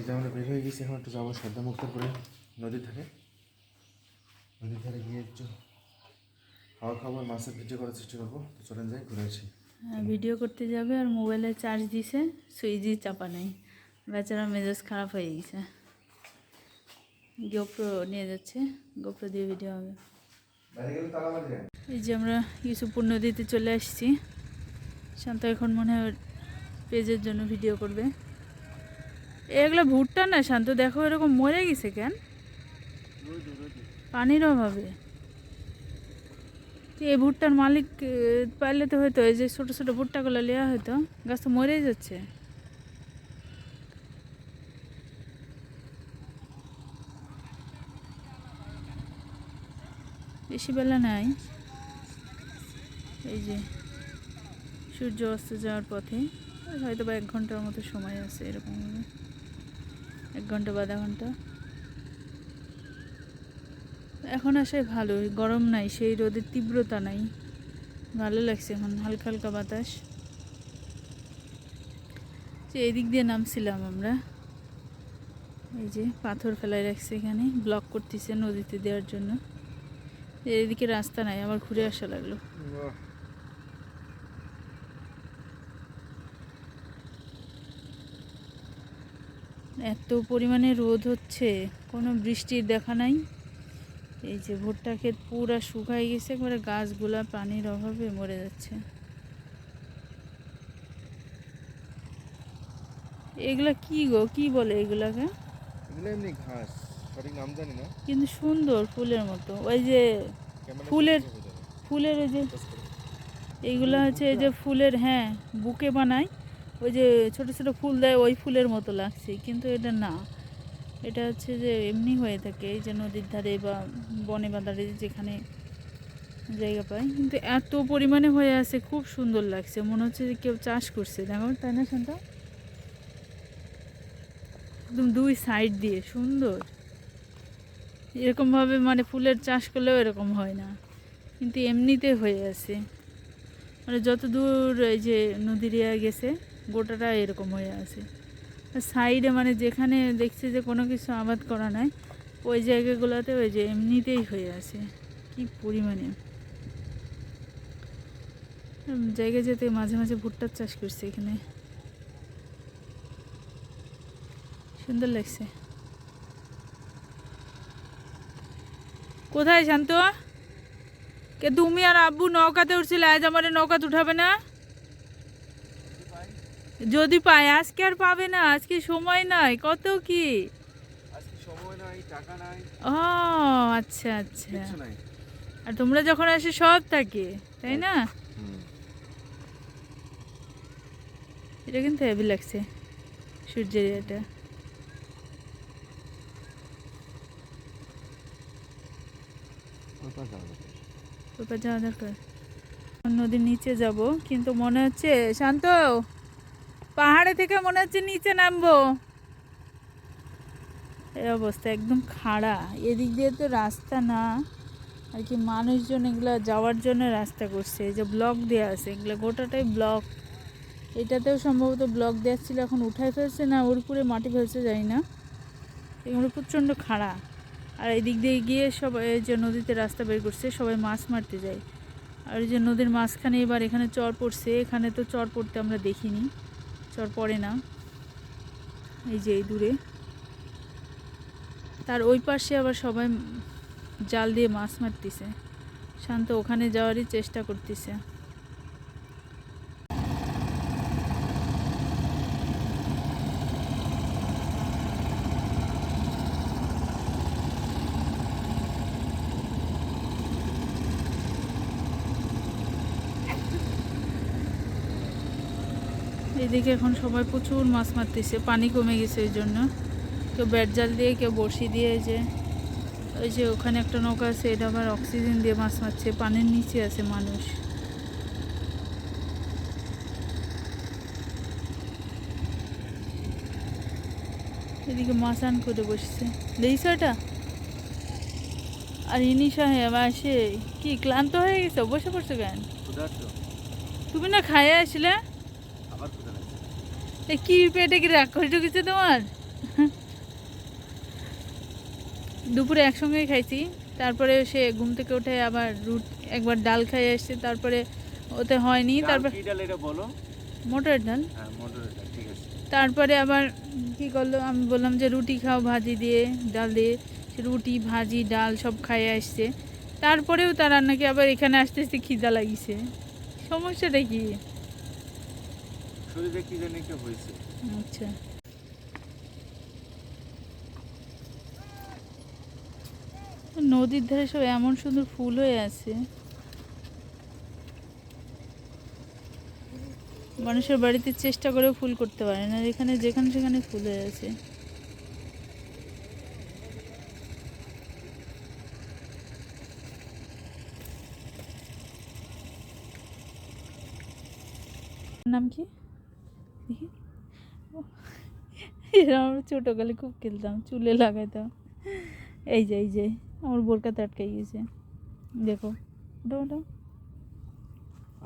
এই যে আমরা বের হয়ে গেছি এখন একটু যাব শ্রদ্ধা মুক্ত করে নদীর ধারে। নদীর ধারে গিয়ে একটু খাওয়া খাবার মাছের ভিডিও করার চেষ্টা করব। তো চলেন যাই ঘুরে আসি। হ্যাঁ, ভিডিও করতে যাবে আর মোবাইলে চার্জ দিছে সুইচই চাপা নেই। বেচারা মেজাজ খারাপ হয়ে গেছে। গোপ্রো নিয়ে যাচ্ছে গোপ্রো দিয়ে ভিডিও হবে। এই যে আমরা ইউসুফপুর নদীতে চলে আসছি। শান্ত এখন মনে হয় পেজের জন্য ভিডিও করবে। এগুলো ভুট্টা না, শান্ত, দেখো এরকম মরে গেছে কেন? পানির অভাবে। এই ভুট্টার মালিক পাইলে তো হয়তো এই যে ছোটো ছোটো ভুট্টাগুলো নেওয়া হয়তো গাছ তো মরেই যাচ্ছে। বেশি বেলা নাই। এই যে সূর্য অস্ত যাওয়ার পথে হয়তো বা এক ঘণ্টার মতো সময় আছে এরকম। এক ঘণ্টা বা আধা ঘণ্টা। এখন আসাই ভালো গরম নাই, সেই রোদের তীব্রতা নাই। ভালো লাগছে এখন, হালকা হালকা বাতাস। যে এদিক দিয়ে নামছিলাম আমরা। এই যে পাথর ফেলায় রাখছে এখানে ব্লক করতেছে নদীতে দেওয়ার জন্য। এদিকে রাস্তা নাই, আবার ঘুরে আসা লাগল। এত পরিমাণে রোদ হচ্ছে কোনো বৃষ্টির দেখা নাই। এই যে ভুট্টা ক্ষেত পুরা শুকাই গেছে একবারে গাছগুলা পানির অভাবে মরে যাচ্ছে। এগুলা কি গো কি বলে এগুলাকে? এগুলো এমনি ঘাস সঠিক নাম জানি না। কিন্তু সুন্দর ফুলের মতো ওই যে ফুলের- ফুলের ওই যে এইগুলো হচ্ছে এই যে ফুলের হ্যাঁ বুকে বানায়। ওই যে ছোট ছোট ফুল দেয়, ওই ফুলের মতো লাগছে। কিন্তু এটা না। এটা হচ্ছে যে এমনি হয়ে থাকে, এই যে নদীর ধারে বা বনে বাঁধারে যেখানে জায়গা পায় কিন্তু এত পরিমাণে হয়ে আছে, খুব সুন্দর লাগছে। মনে হচ্ছে যে কেউ চাষ করছে। দেখো, তাই না শান্ত? একদম দুই সাইড দিয়ে, সুন্দর। এরকমভাবে মানে ফুলের চাষ করলেও এরকম হয় না। কিন্তু এমনিতে হয়ে আছে। মানে যত দূর এই যে নদীরিয়া গেছে গোটাটা এরকম হয়ে আছে। সাইডে মানে যেখানে দেখছে যে কোনো কিছু আবাদ করা নাই, ওই জায়গাগুলোতে ওই যে এমনিতেই হয়ে আছে। কি পরিমাণে। জায়গায় যেতে মাঝে মাঝে ভুট্টার চাষ করছে এখানে। সুন্দর লাগছে। কোথায় শান্ত? কে তুমি আর আব্বু নৌকাতে উঠছিলে, আজ আমার নৌকাতে উঠাবে না? যদি পায় আজকে আর পাবে না আজকে সময় নাই কত কি? ও আচ্ছা আচ্ছা। আর তোমরা যখন আসে সব থাকে তাই না? এটা কিন্তু হেভি লাগছে সূর্যের এটা। যাওয়া দরকার। নদীর নিচে যাব কিন্তু মনে হচ্ছে শান্ত পাহাড়ে থেকে মনে হচ্ছে নিচে নামবো। এই অবস্থা একদম খাড়া। এদিক দিয়ে তো রাস্তা না। আর কি মানুষজন এগুলো যাওয়ার জন্য রাস্তা করছে। এই যে ব্লক দেওয়া আছে, এগুলো গোটাটাই ব্লক। এটাতেও সম্ভবত ব্লক দেওয়া ছিল, এখন উঠাই ফেলছে না ওর উপরে মাটি ফেলছে যাই না। এগুলো প্রচণ্ড খাড়া। আর এদিক দিয়ে গিয়ে সবাই এই যে নদীতে রাস্তা বের করছে, সবাই মাছ মারতে যায়। আর যে নদীর মাঝখানে এবার এখানে চর পড়ছে, এখানে তো চর পড়তে আমরা দেখিনি। চর পড়ে না। এই যে এই দূরে। তার ওই পাশে আবার সবাই জাল দিয়ে মাছ মারতেছে। শান্ত ওখানে যাওয়ারই চেষ্টা করতেছে। এদিকে এখন সবাই প্রচুর মাছ মারতেছে পানি কমে গেছে ওই জন্য। কেউ ব্যাট জাল দিয়ে কেউ বড়শি দিয়ে যে ওই যে ওখানে একটা নৌকা আছে এটা আবার অক্সিজেন দিয়ে মাছ মারছে পানির নিচে আছে মানুষ। এদিকে মাছ আন করে বসছে। দেখছ এটা? আর ইনি সাহেব আসে কি ক্লান্ত হয়ে গেছে? বসে পড়ছে কেন? তুমি না খাইয়ে আসলে? আবার কি পেটে কি করে ঢুকেছে তোমার? দুপুরে একসঙ্গেই খাইছি তারপরে সে ঘুম থেকে উঠে আবার রুট একবার ডাল খাই আসছে তারপরে ওতে হয়নি তারপর কি ডাল হ্যাঁ তারপরে আবার কি করল? আমি বললাম যে রুটি খাও ভাজি দিয়ে ডাল দিয়ে। রুটি ভাজি ডাল সব খাইয়ে আসছে। তারপরেও তার নাকি আবার এখানে আসতে আসতে খিদা লাগিছে। সমস্যাটা কি? শরীরে কি জানি হয়েছে। আচ্ছা। নদীর ধারে সব এমন সুন্দর ফুল হয়ে আছে। মানুষের বাড়িতে চেষ্টা করেও ফুল করতে পারে না এখানে যেখানে সেখানে ফুল হয়ে আছে। নাম কি? দেখি এরকম আমরা ছোটোকালে খুব খেলতাম চুলে লাগাইতাম। এই যে এই যে আমার বোরকাতে আটকে গিয়েছে। দেখো ওটা ওটা।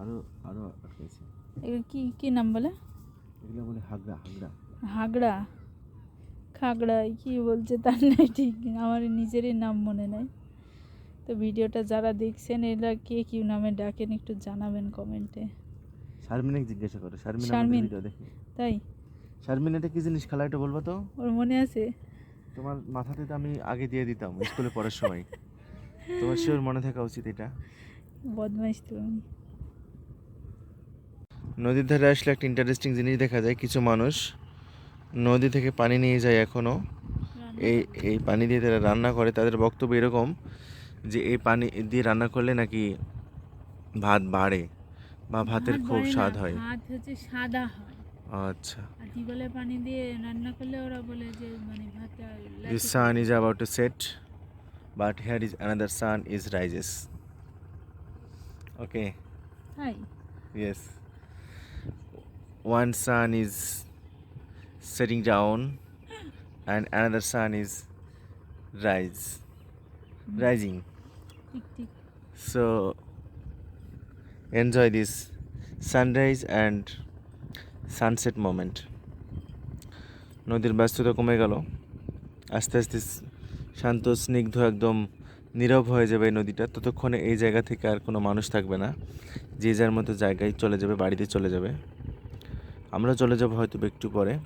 আরও আরও আটকাইছে এগুলো কি কি নাম বলে? এগুলো বলে হাগড়া হাগড়া। হাগড়া? খাগড়া কি বলছে তার নাই ঠিক আমার নিজেরই নাম মনে নাই। তো ভিডিওটা যারা দেখছেন এরা কে কি নামে ডাকেন একটু জানাবেন কমেন্টে। শারমিনে জিজ্ঞাসা করো শারমিন শারমিন। আমাদের ভিডিও দেখে। তাই? শারমিন এটা কি জিনিস খেলা এটা বলব তো? ওর মনে আছে? তোমার মাথাতে তো আমি আগে দিয়ে দিতাম স্কুলে পড়ার সময়। তোমার শিওর মনে থাকা উচিত এটা? বদমাইশ তুমি নদীর ধারে আসলে একটা ইন্টারেস্টিং জিনিস দেখা যায় কিছু মানুষ নদী থেকে পানি নিয়ে যায় এখনও এই এই পানি দিয়ে তারা রান্না করে তাদের বক্তব্য এরকম যে এই পানি দিয়ে রান্না করলে নাকি ভাত বাড়ে। বা ভাতের খুব স্বাদ হয় ভাত হচ্ছে সাদা হয় আচ্ছা আর টিউবওয়েলের পানি দিয়ে রান্না করলে ওরা বলে যে মানে ভাতটা The sun is about to set, but here is another sun is rises. Okay, hi yes. One sun is setting down, and another sun is rise, rising. ঠিক ঠিক So enjoy this sunrise and sunset moment. নদীর ব্যস্ততা কমে গেল। আস্তে আস্তে শান্ত, স্নিগ্ধ, একদম নীরব হয়ে যাবে এই নদীটা। ততক্ষণে এই জায়গা থেকে আর কোনো মানুষ থাকবে না। যে যার মতো জায়গায় চলে যাবে, বাড়িতে চলে যাবে। আমরা চলে যাব হয়তো একটু পরে।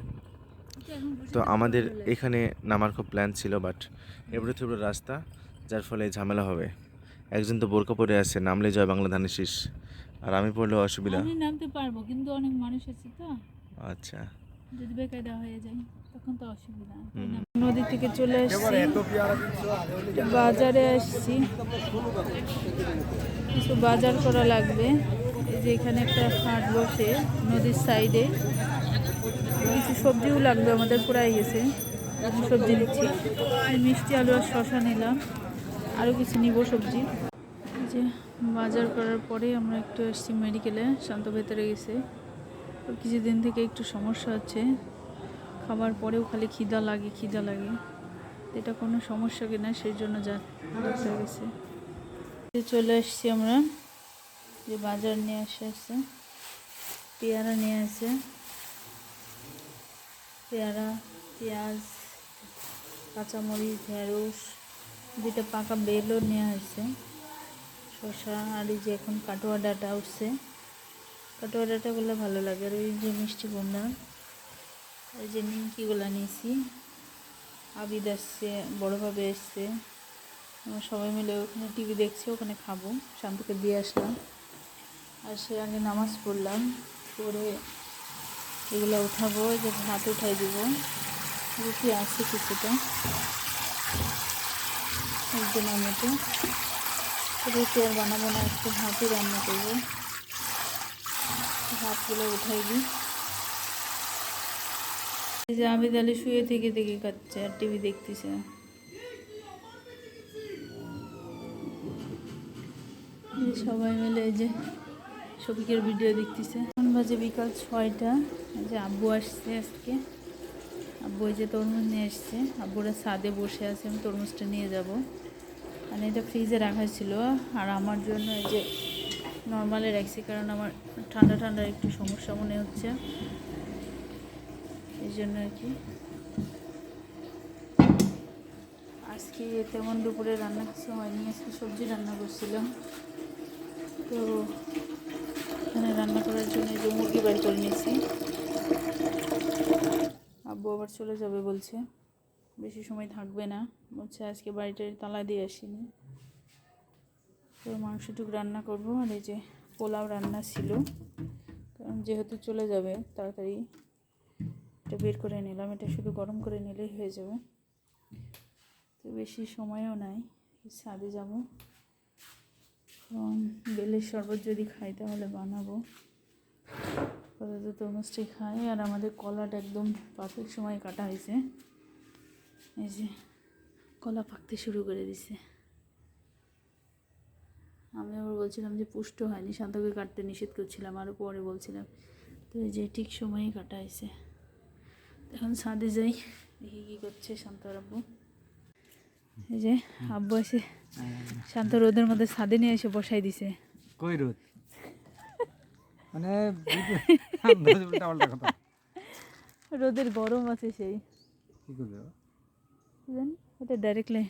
তো আমাদের। এখানে নামার খুব প্ল্যান ছিল বাট এবড়ো থেবড়ো রাস্তা, যার ফলে ঝামেলা হবে। একজন তো বোরকা পরে আছে নামলে জয় বাংলা ধানের শীষ। আর আমি পড়লেও অসুবিধা? আমি নামতে পারব কিন্তু অনেক মানুষ আছে তো। আচ্ছা। যদি বেকায়দা হয়ে যায় তখন তো অসুবিধা। নদী থেকে চলে আসছি। বাজারে আসছি। কিছু বাজার করা লাগবে। এই যে এখানে একটা হাট বসে নদীর সাইডে। কিছু সবজিও লাগবে আমাদের পুরাই গেছে। সবজি নিচ্ছি মিষ্টি আলু আর শশা নিলাম। আরও কিছু নিব সবজি। যে বাজার করার পরে আমরা একটু আসছি মেডিকেলে, শান্ত ভেতরে গেছে। ওর কিছুদিন থেকে একটু সমস্যা হচ্ছে। খাবার পরেও খালি খিদা লাগে খিদা লাগে। এটা কোনো সমস্যা কিনা সেই জন্য ডাক্তার গেছে। চলে আসছি আমরা, যে বাজার নিয়ে আসে আসছে পেয়ারা নিয়ে আসে পেয়ারা, পেঁয়াজ, কাঁচামরিচ, ঢেঁড়স, দুইটা পাকা বেলও নিয়ে আসছে। শসা আর এই যে এখন কাটোয়া ডাটা উঠছে। কাটোয়া ডাটাগুলো ভালো লাগে আর ওই যে মিষ্টি কুমড়া আর যে নিমকিগুলো নিয়েছি। আবিদ আসছে, বড়োভাবে এসছে। সবাই মিলে ওখানে টিভি দেখছি, ওখানে খাব। শান্তকে দিয়ে আসলাম। আর সে আগে নামাজ পড়লাম পরে এগুলো উঠাবো যে ভাত উঠাই দিব। রুটি আছে কিছুটা। আমি মতো রুটি আর বানাবো না একটু ভাতই রান্না করব। ভাতগুলো উঠাই দিই। যে আবিদ আলী শুয়ে থেকে থেকে খাচ্ছে আর টিভি দেখতেছে। সবাই মিলে এই যে শফিকের ভিডিও দেখতেছে। এখন বাজে বিকাল ছয়টা। যে আব্বু আসছে আজকে। আব্বু এই যে তরমুজ নিয়ে এসছে আব্বুরা ছাদে বসে আছে, আমি তরমুজটা নিয়ে যাব। মানে এটা ফ্রিজে রাখা ছিল, আর আমার জন্য এই যে নর্মালে রাখছি, কারণ আমার ঠান্ডা ঠান্ডার একটু সমস্যা মনে হচ্ছে। এই জন্য আর কি। আজকে তেমন দুপুরে রান্না কিছু হয়নি, আজকে সবজি রান্না করছিলাম। তো এখানে রান্না করার জন্য যে মুরগি বাড়ি করে নিয়েছি। আব্বু আবার চলে যাবে বলছে। বেশি সময় থাকবে না। বলছে আজকে বাড়িটা তালা দিয়ে আসিনি। তো মাংসটুক রান্না করব আর এই যে পোলাও রান্না ছিল। কারণ যেহেতু চলে যাবে, তাড়াতাড়ি এটা বের করে নিলাম। এটা শুধু গরম করে নিলেই হয়ে যাবে। তো বেশি সময়ও নাই, ছাদে যাব। বেলের শরবত যদি খাই তাহলে বানাবো। আপাতত তরমুজটাই খাই। আর আমাদের কলাটা একদম পারফেক্ট সময় কাটা হয়েছে। এই যে কলা পাকতে শুরু করে দিছে। আমি আবার বলছিলাম যে পুষ্ট হয়নি শান্তকে কাটতে নিষেধ করছিলাম আরও পরে বলছিলাম। তো এই যে ঠিক সময়েই কাটা হয়েছে। এখন ছাদে যাই দেখি কী করছে শান্তর আব্বু। এই যে আব্বু এসে শান্ত রোদের মধ্যে ছাদে নিয়ে এসে বসাই দিছে। কই রোদ? মানে রোদের গরম আছে সেই। কি করবে? কি জানি ওটা ডাইরেক্টলি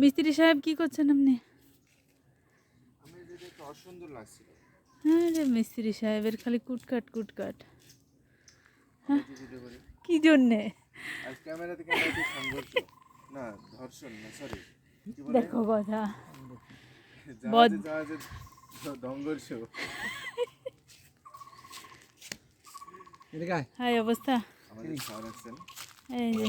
মিস্ত্রি সাহেব কি করছেন আপনি? অসুন্দর লাগছিল হ্যাঁ রে মিস্ত্রি সাহেবের খালি কুটকাট কুটকাট। করি। কি জন্যে? না ধর্ষণ না সরি দেখো কথা। হাই অবস্থা। আমাদের স্যার আছেন। এই যে